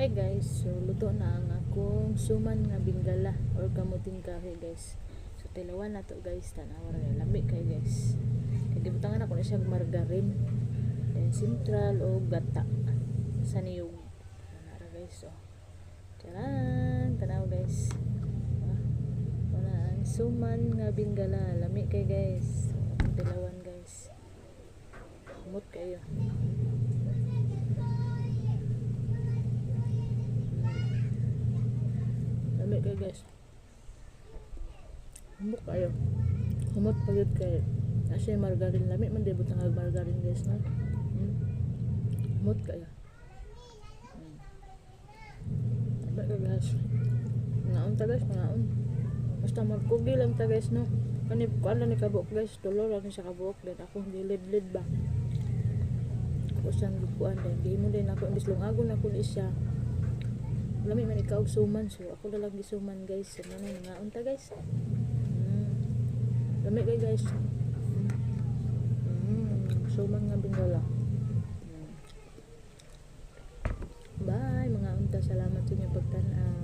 Hi guys, so luto na ang akong suman nga bingala or kamuting kahoy guys. So tilawan na to guys, tanawa ra lami kay guys. Kay gibutangan ako na siya margarine. Then sintral o gata sa niyog. Ana ra guys, so. Taran, tanaw guys. Ah, Wala ang suman nga bingala, lami kay guys. Tilawan guys. Kamot kayo. Kayo guys. Humok kayo. Humot pa yun kayo. Kasi margarine lami man di butang ang margarine guys na. Hmm? Humot kayo. Hmm. Guys. Ngaon ta guys, ngaon. Basta magkugi lang ta guys no. Kani kuan lang ni kabuk guys, tulo lang sa kabuk din ako gilid-lid ba. Ako siyang lupuan din. Di mo din ako imbis lungagon ako di siya. Lami man ikaw suman so ako na lang gisuman guys. Ano na nga unta guys. Mm. Lami guys. Mm. Suman nga bingala. Mm. Bye mga unta. Salamat sa inyong pagtanaw.